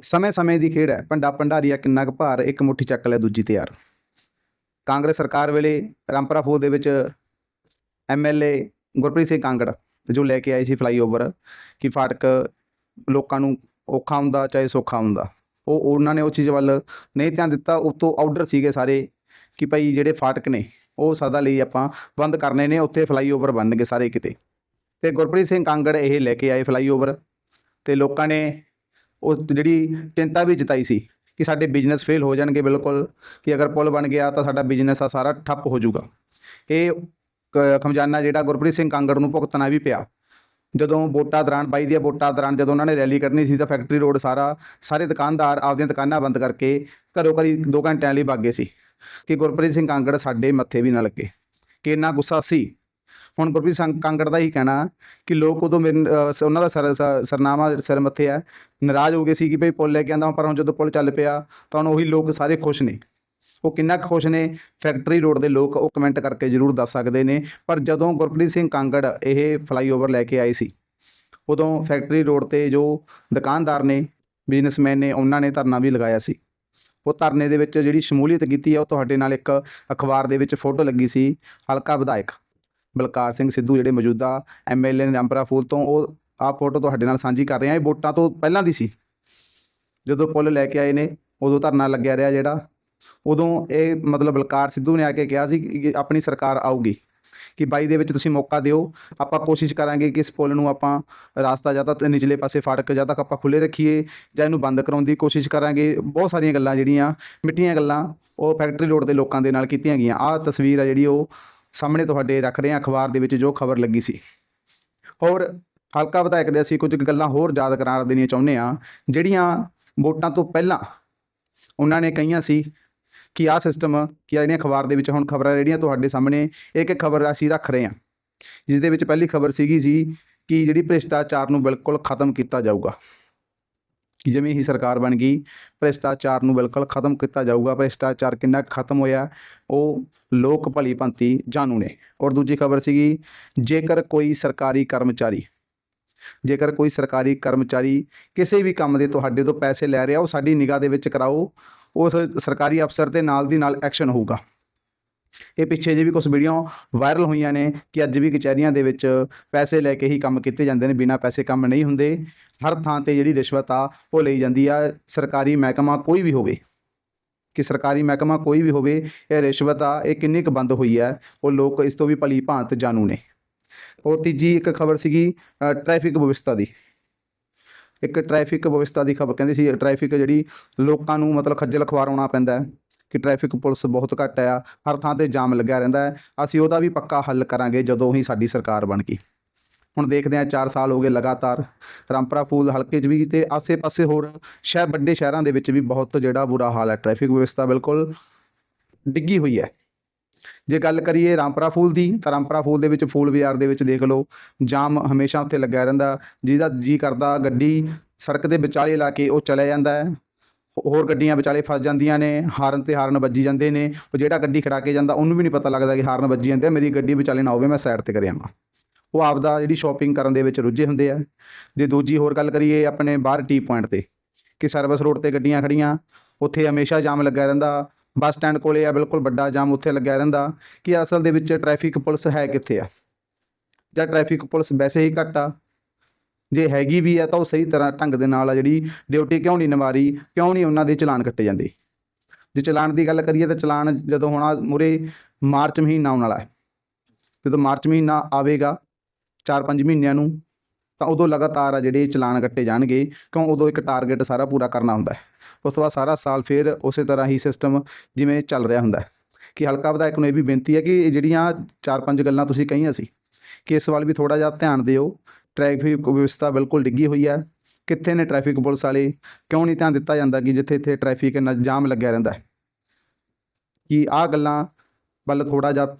ਸਮੇਂ-ਸਮੇਂ ਦੀ ਖੇਡ ਹੈ। ਭੰਡਾ ਭੰਡਾਰੀਆ ਕਿੰਨਾ ਕੁ ਭਾਰ ਇੱਕ ਮੁੱਠੀ ਚੱਕ ਲੈ ਦੂਜੀ ਤਿਆਰ ਕਾਂਗਰਸ ਸਰਕਾਰ ਵੇਲੇ ਰਾਮਪਰਾ ਫੂਲ ਦੇ ਵਿੱਚ ਐਮਐਲਏ ਗੁਰਪ੍ਰੀਤ ਸਿੰਘ ਕਾਂਗੜ ਜੋ ਲੈ ਕੇ ਆਏ ਸੀ ਫਲਾਈਓਵਰ ਕਿ ਫਾਟਕ ਲੋਕਾਂ ਨੂੰ ਔਖਾ ਹੁੰਦਾ, ਚਾਹੇ ਸੌਖਾ ਹੁੰਦਾ। ਉਹ ਉਹਨਾਂ ਨੇ ਉਹ ਚੀਜ਼ ਵੱਲ ਨਹੀਂ ਧਿਆਨ ਦਿੱਤਾ। ਉਤੋਂ ਆਰਡਰ ਸੀਗੇ ਸਾਰੇ ਕਿ ਭਾਈ ਜਿਹੜੇ ਫਾਟਕ ਨੇ, ਉਹ ਸਦਾ ਲਈ ਆਪਾਂ ਬੰਦ ਕਰਨੇ ਨੇ, ਉੱਥੇ ਫਲਾਈਓਵਰ ਬਣਨਗੇ ਸਾਰੇ ਕਿਤੇ। ਤੇ ਗੁਰਪ੍ਰੀਤ ਸਿੰਘ ਕਾਂਗੜ ਇਹ ਲੈ ਕੇ ਆਏ ਫਲਾਈਓਵਰ ਤੇ ਲੋਕਾਂ ਨੇ ਉਹ ਜਿਹੜੀ ਚਿੰਤਾ ਵੀ ਜਤਾਈ ਸੀ ਕਿ ਸਾਡੇ ਬਿਜ਼ਨਸ ਫੇਲ ਹੋ ਜਾਣਗੇ ਬਿਲਕੁਲ, ਕਿ ਅਗਰ ਪੁਲ ਬਣ ਗਿਆ ਤਾਂ ਸਾਡਾ ਬਿਜ਼ਨਸ ਆ ਸਾਰਾ ਠੱਪ ਹੋ ਜਾਊਗਾ। ਇਹ ਕ- ਖਮਿਆਜ਼ਾ ਜਿਹੜਾ ਗੁਰਪ੍ਰੀਤ ਸਿੰਘ ਕਾਂਗੜ ਨੂੰ ਭੁਗਤਣਾ ਵੀ ਪਿਆ। ਜਦੋਂ ਵੋਟਾਂ ਦੌਰਾਨ, ਬਾਈ ਦੀਆਂ ਵੋਟਾਂ ਦੌਰਾਨ ਜਦੋਂ ਉਹਨਾਂ ਨੇ ਰੈਲੀ ਕੱਢਣੀ ਸੀ ਤਾਂ ਫੈਕਟਰੀ ਰੋਡ ਸਾਰਾ, ਸਾਰੇ ਦੁਕਾਨਦਾਰ ਆਪਦੀਆਂ ਦੁਕਾਨਾਂ ਬੰਦ ਕਰਕੇ ਘਰੋਂ ਘਰੀ ਦੋ ਘੰਟਿਆਂ ਲਈ ਭੱਗ ਗਏ ਸੀ। ਕਿ ਗੁਰਪ੍ਰੀਤ ਸਿੰਘ ਕਾਂਗੜ ਸਾਡੇ ਮੱਥੇ ਵੀ ਨਾ ਲੱਗੇ। ਕਿ ਇੰਨਾ ਗੁੱਸਾ ਸੀ ਹੁਣ ਗੁਰਪ੍ਰੀਤ ਸਿੰਘ ਕਾਂਗੜ ਦਾ ਹੀ ਕਹਿਣਾ ਕਿ ਲੋਕ ਉਦੋਂ ਮੇਰੇ ਉਹਨਾਂ ਦਾ ਸਰ ਸਰਨਾਮਾ ਸਿਰ ਮੱਥੇ ਹੈ ਨਾਰਾਜ਼ ਹੋ ਗਏ ਸੀ ਕਿ ਭਈ ਪੁੱਲ ਲੈ ਕੇ ਆਂਦਾ ਪਰ ਹੁਣ ਜਦੋਂ ਪੁੱਲ ਚੱਲ ਪਿਆ, ਤਾਂ ਹੁਣ ਉਹੀ ਲੋਕ ਸਾਰੇ ਖੁਸ਼ ਨੇ। ਉਹ ਕਿੰਨਾ ਕੁ ਖੁਸ਼ ਨੇ, ਫੈਕਟਰੀ ਰੋਡ ਦੇ ਲੋਕ ਉਹ ਕਮੈਂਟ ਕਰਕੇ ਜ਼ਰੂਰ ਦੱਸ ਸਕਦੇ ਨੇ, ਪਰ ਜਦੋਂ ਗੁਰਪ੍ਰੀਤ ਸਿੰਘ ਕਾਂਗੜ ਇਹ ਫਲਾਈਓਵਰ ਲੈ ਕੇ ਆਏ ਸੀ, ਉਦੋਂ ਫੈਕਟਰੀ ਰੋਡ ਤੇ ਜੋ ਦੁਕਾਨਦਾਰ ਨੇ, ਬਿਜ਼ਨਸਮੈਨ ਨੇ, ਉਹਨਾਂ ਨੇ ਧਰਨਾ ਵੀ ਲਗਾਇਆ ਸੀ। ਉਹ ਧਰਨੇ ਦੇ ਵਿੱਚ ਜਿਹੜੀ ਸ਼ਮੂਲੀਅਤ ਕੀਤੀ ਹੈ ਉਹ ਤੁਹਾਡੇ ਨਾਲ ਇੱਕ ਅਖਬਾਰ ਦੇ ਵਿੱਚ ਫੋਟੋ ਲੱਗੀ ਸੀ, ਹਲਕਾ ਵਿਧਾਇਕ। ਬਲਕਾਰ ਸਿੰਘ ਸਿੱਧੂ ਜਿਹੜੇ ਮੌਜੂਦਾ ਐਮਐਲਏ ਨੇ ਰਾਮਪੁਰਾ ਫੂਲ ਤੋਂ, ਉਹ ਆਹ ਫੋਟੋ ਤੁਹਾਡੇ ਨਾਲ ਸਾਂਝੀ ਕਰ ਰਹੇ ਹਾਂ ਇਹ ਵੋਟਾਂ ਤੋਂ ਪਹਿਲਾਂ ਦੀ ਸੀ। ਜਦੋਂ ਪੁੱਲ ਲੈ ਕੇ ਆਏ ਨੇ, ਉਦੋਂ ਧਰਨਾ ਲੱਗਿਆ ਰਿਹਾ ਜਿਹੜਾ। ਉਦੋਂ ਇਹ ਮਤਲਬ ਬਲਕਾਰ ਸਿੱਧੂ ਨੇ ਆ ਕੇ ਕਿਹਾ ਸੀ ਕਿ ਆਪਣੀ ਸਰਕਾਰ ਆਊਗੀ, ਕਿ ਬਾਈ ਦੇ ਵਿੱਚ ਤੁਸੀਂ ਮੌਕਾ ਦਿਓ। ਆਪਾਂ ਕੋਸ਼ਿਸ਼ ਕਰਾਂਗੇ ਕਿ ਇਸ ਪੁਲ ਨੂੰ ਆਪਾਂ ਰਾਸਤਾ ਜਾਂ ਤਾਂ ਨਿਚਲੇ ਪਾਸੇ ਫਾਟਕ ਜਾਂ ਤੱਕ ਆਪਾਂ ਖੁੱਲੇ ਰੱਖੀਏ ਜਾਂ ਇਹਨੂੰ ਬੰਦ ਕਰਾਉਣ ਦੀ ਕੋਸ਼ਿਸ਼ ਕਰਾਂਗੇ। ਬਹੁਤ ਸਾਰੀਆਂ ਗੱਲਾਂ ਜਿਹੜੀਆਂ, ਮਿੱਠੀਆਂ ਗੱਲਾਂ ਉਹ ਫੈਕਟਰੀ ਰੋਡ ਦੇ ਲੋਕਾਂ ਦੇ ਨਾਲ ਕੀਤੀਆਂ ਗਈਆਂ। ਆਹ ਤਸਵੀਰ ਆ ਜਿਹੜੀ ਉਹ ਸਾਹਮਣੇ ਤੁਹਾਡੇ ਰੱਖ ਰਹੇ ਹਾਂ ਅਖਬਾਰ ਦੇ ਵਿੱਚ ਜੋ ਖਬਰ ਲੱਗੀ ਸੀ। ਹੋਰ ਹਲਕਾ ਵਿਧਾਇਕ ਦੇ ਅਸੀਂ ਕੁਝ ਗੱਲਾਂ ਹੋਰ ਯਾਦ ਕਰਾਰ ਦੇਣੀਆਂ ਚਾਹੁੰਦੇ ਆ ਜਿਹੜੀਆਂ ਵੋਟਾਂ ਤੋਂ ਪਹਿਲਾਂ ਉਹਨਾਂ ਨੇ ਕਹੀਆਂ ਸੀ ਕਿ ਆਹ ਸਿਸਟਮ ਕਿ ਆਹ ਜਿਹੜੀਆਂ ਅਖਬਾਰ ਦੇ ਵਿੱਚ ਹੁਣ ਖਬਰਾਂ ਜਿਹੜੀਆਂ ਤੁਹਾਡੇ ਸਾਹਮਣੇ, ਇੱਕ ਇੱਕ ਖਬਰ ਅਸੀਂ ਰੱਖ ਰਹੇ ਹਾਂ। ਜਿਸ ਦੇ ਵਿੱਚ ਪਹਿਲੀ ਖਬਰ ਸੀਗੀ ਸੀ ਕਿ ਜਿਹੜੀ ਭ੍ਰਿਸ਼ਟਾਚਾਰ ਨੂੰ ਬਿਲਕੁਲ ਖਤਮ ਕੀਤਾ ਜਾਊਗਾ। ਕਿ ਜਿਵੇਂ ਹੀ ਸਰਕਾਰ ਬਣ ਗਈ, ਭ੍ਰਿਸ਼ਟਾਚਾਰ ਨੂੰ ਬਿਲਕੁਲ ਖਤਮ ਕੀਤਾ ਜਾਊਗਾ। ਭ੍ਰਿਸ਼ਟਾਚਾਰ ਕਿੰਨਾ ਕੁ ਖਤਮ ਹੋਇਆ, ਉਹ ਲੋਕ ਭਲੀ ਭੰਤੀ ਜਾਣੂ ਨੇ। ਔਰ ਦੂਜੀ ਖਬਰ ਸੀਗੀ, ਜੇਕਰ ਕੋਈ ਸਰਕਾਰੀ ਕਰਮਚਾਰੀ, ਜੇਕਰ ਕੋਈ ਸਰਕਾਰੀ ਕਰਮਚਾਰੀ ਕਿਸੇ ਵੀ ਕੰਮ ਦੇ ਤੁਹਾਡੇ ਤੋਂ ਪੈਸੇ ਲੈ ਰਿਹਾ, ਉਹ ਸਾਡੀ ਨਿਗਾਹ ਦੇ ਵਿੱਚ ਕਰਾਓ ਉਸ ਸਰਕਾਰੀ ਅਫਸਰ ਤੇ ਨਾਲ ਦੀ ਨਾਲ ਐਕਸ਼ਨ ਹੋਊਗਾ। ਇਹ ਪਿੱਛੇ ਜੇ ਵੀ ਕੁਝ ਵੀਡੀਓ ਵਾਇਰਲ ਹੋਈਆਂ ਨੇ ਕਿ ਅੱਜ ਵੀ ਕਚਹਿਰੀਆਂ ਦੇ ਵਿੱਚ ਪੈਸੇ ਲੈ ਕੇ ਹੀ ਕੰਮ ਕੀਤੇ ਜਾਂਦੇ ਨੇ ਬਿਨਾਂ ਪੈਸੇ ਕੰਮ ਨਹੀਂ ਹੁੰਦੇ। ਹਰ ਥਾਂ ਤੇ ਜਿਹੜੀ ਰਿਸ਼ਵਤ ਆ ਉਹ ਲਈ ਜਾਂਦੀ ਆ। ਸਰਕਾਰੀ ਮਹਿਕਮਾ ਕੋਈ ਵੀ ਹੋਵੇ ਕਿ ਸਰਕਾਰੀ ਮਹਿਕਮਾ ਕੋਈ ਵੀ ਹੋਵੇ ਇਹ ਰਿਸ਼ਵਤ ਆ ਇਹ ਕਿੰਨੀ ਕੁ ਬੰਦ ਹੋਈ ਹੈ ਉਹ ਲੋਕ ਇਸ ਤੋਂ ਵੀ ਭਲੀ ਭਾਂਤ ਜਾਣੂ ਨੇ। ਔਰ ਤੀਜੀ ਇੱਕ ਖਬਰ ਸੀਗੀ ਅ, ਟ੍ਰੈਫਿਕ ਵਿਵਸਥਾ ਦੀ। ਇੱਕ ਟ੍ਰੈਫਿਕ ਵਿਵਸਥਾ ਦੀ ਖਬਰ ਕਹਿੰਦੀ ਸੀ ਟ੍ਰੈਫਿਕ ਜਿਹੜੀ ਲੋਕਾਂ ਨੂੰ ਮਤਲਬ ਖੱਜਲ ਖਵਾਰਾਉਣਾ ਪੈਂਦਾ ਹੈ। ਕਿ ਟ੍ਰੈਫਿਕ ਪੁਲਿਸ ਬਹੁਤ ਘੱਟ ਆ, ਹਰ ਥਾਂ ਤੇ ਜਾਮ ਲੱਗਿਆ ਰਹਿੰਦਾ ਹੈ, ਅਸੀਂ ਉਹਦਾ ਵੀ ਪੱਕਾ ਹੱਲ ਕਰਾਂਗੇ ਜਦੋਂ ਹੀ ਸਾਡੀ ਸਰਕਾਰ ਬਣ ਗਈ। ਹੁਣ ਦੇਖਦੇ ਹਾਂ 4 ਸਾਲ ਹੋ ਗਏ ਲਗਾਤਾਰ, ਰਾਮਪਰਾ ਫੂਲ ਹਲਕੇ 'ਚ ਵੀ ਤੇ ਆਸੇ-ਪਾਸੇ ਹੋਰ ਸ਼ਹਿਰ, ਵੱਡੇ ਸ਼ਹਿਰਾਂ ਦੇ ਵਿੱਚ ਵੀ ਬਹੁਤ ਜਿਹੜਾ ਬੁਰਾ ਹਾਲ ਹੈ। ਟ੍ਰੈਫਿਕ ਵਿਵਸਥਾ ਬਿਲਕੁਲ ਡਿੱਗੀ ਹੋਈ ਹੈ। ਜੇ ਗੱਲ ਕਰੀਏ ਰਾਮਪਰਾ ਫੂਲ ਦੀ, ਤਾਂ ਰਾਮਪਰਾ ਫੂਲ ਦੇ ਵਿੱਚ ਫੂਲ ਬਾਜ਼ਾਰ ਦੇ ਵਿੱਚ ਦੇਖ ਲਓ, ਜਾਮ ਹਮੇਸ਼ਾ ਉੱਥੇ ਲੱਗਿਆ ਰਹਿੰਦਾ, ਜਿਹਦਾ ਜੀ ਕਰਦਾ ਗੱਡੀ ਸੜਕ ਦੇ ਵਿਚਾਲੇ ਲਾ ਕੇ ਉਹ ਚਲਿਆ ਜਾਂਦਾ ਹੈ। ਹੋਰ ਗੱਡੀਆਂ ਵਿਚਾਲੇ ਫਸ ਜਾਂਦੀਆਂ ਨੇ ਹਾਰਨ ਤੇ ਹਾਰਨ ਵੱਜੀ ਜਾਂਦੇ ਨੇ ਉਹ ਜਿਹੜਾ ਗੱਡੀ ਖੜਾ ਕੇ ਜਾਂਦਾ ਉਹਨੂੰ ਵੀ ਨਹੀਂ ਪਤਾ ਲੱਗਦਾ ਕਿ ਹਾਰਨ ਵੱਜੀ ਜਾਂਦੇ ਆ, ਮੇਰੀ ਗੱਡੀ ਵਿਚਾਲੇ ਨਾ ਹੋਵੇ ਮੈਂ ਸਾਈਡ ਤੇ ਕਰਿਆ ਆਵਾਂ ਉਹ ਆਪਦਾ ਜਿਹੜੀ ਸ਼ਾਪਿੰਗ ਕਰਨ ਦੇ ਵਿੱਚ ਰੁੱਝੇ ਹੁੰਦੇ ਆ। ਜੇ ਦੂਜੀ ਹੋਰ ਗੱਲ ਕਰੀਏ ਆਪਣੇ ਬਾਹਰ ਟੀ ਪੁਆਇੰਟ ਤੇ ਕਿ ਸਰਵਿਸ ਰੋਡ ਤੇ ਗੱਡੀਆਂ ਖੜੀਆਂ ਉੱਥੇ ਹਮੇਸ਼ਾ ਜਾਮ ਲੱਗਿਆ ਰਹਿੰਦਾ ਬੱਸ ਸਟੈਂਡ ਕੋਲੇ ਆ ਬਿਲਕੁਲ ਵੱਡਾ ਜਾਮ ਉੱਥੇ ਲੱਗਿਆ ਰਹਿੰਦਾ ਕਿ ਅਸਲ ਦੇ ਵਿੱਚ ਟ੍ਰੈਫਿਕ ਪੁਲਿਸ ਹੈ ਕਿੱਥੇ ਆ? ਜਾਂ ਟ੍ਰੈਫਿਕ ਪੁਲਿਸ ਵੈਸੇ ਹੀ ਘੱਟ ਆ ਜੇ ਹੈਗੀ ਵੀ ਹੈ ਤਾਂ ਉਹ ਸਹੀ ਤਰ੍ਹਾਂ ਢੰਗ ਦੇ ਨਾਲ ਆ ਜਿਹੜੀ ਡਿਊਟੀ ਕਿਉਂ ਨਹੀਂ ਨਿਭਾਰੀ ਕਿਉਂ ਨਹੀਂ ਉਹਨਾਂ ਦੇ ਚਲਾਨ ਕੱਟੇ ਜਾਂਦੇ। ਜੇ ਚਲਾਨ ਦੀ ਗੱਲ ਕਰੀਏ ਤਾਂ ਚਲਾਨ ਜਦੋਂ ਹੋਣਾ ਮੁਰੇ ਮਾਰਚ ਮਹੀਨਾ ਆਉਣ ਵਾਲਾ ਹੈ। ਜਦੋਂ ਮਾਰਚ ਮਹੀਨਾ ਆਵੇਗਾ 4-5 ਮਹੀਨਿਆਂ ਨੂੰ, ਤਾਂ ਉਦੋਂ ਲਗਾਤਾਰ ਆ ਜਿਹੜੇ ਚਲਾਨ ਕੱਟੇ ਜਾਣਗੇ, ਕਿਉਂ ਉਦੋਂ ਇੱਕ ਟਾਰਗੇਟ ਸਾਰਾ ਪੂਰਾ ਕਰਨਾ ਹੁੰਦਾ ਹੈ। ਉਸ ਤੋਂ ਬਾਅਦ ਸਾਰਾ ਸਾਲ ਫਿਰ ਉਸੇ ਤਰ੍ਹਾਂ ਹੀ ਸਿਸਟਮ ਜਿਵੇਂ ਚੱਲ ਰਿਹਾ ਹੁੰਦਾ ਹੈ। ਕਿ ਹਲਕਾ ਵਿਧਾਇਕ ਨੂੰ ਇਹ ਵੀ ਬੇਨਤੀ ਹੈ ਕਿ ਜਿਹੜੀਆਂ 4-5 ਗੱਲਾਂ ਤੁਸੀਂ ਕਹੀਆਂ ਸੀ, ਕਿ ਇਸ ਵੱਲ ਵੀ ਥੋੜਾ ਜਿਹਾ ਧਿਆਨ ਦਿਓ ਟ੍ਰੈਫਿਕ ਵਿਵਸਥਾ ਬਿਲਕੁਲ ਡਿੱਗੀ ਹੋਈ ਹੈ। ਕਿੱਥੇ ਨੇ ਟ੍ਰੈਫਿਕ ਪੁਲਿਸ ਵਾਲੇ? ਕਿਉਂ ਨਹੀਂ ਧਿਆਨ ਦਿੱਤਾ ਜਾਂਦਾ ਕਿ ਜਿੱਥੇ ਇੱਥੇ ਟ੍ਰੈਫਿਕ ਇੰਨਾ ਜਾਮ ਲੱਗਿਆ ਰਹਿੰਦਾ ਹੈ? ਕਿ ਆਹ ਗੱਲਾਂ ਵੱਲ ਥੋੜ੍ਹਾ ਜਿਹਾ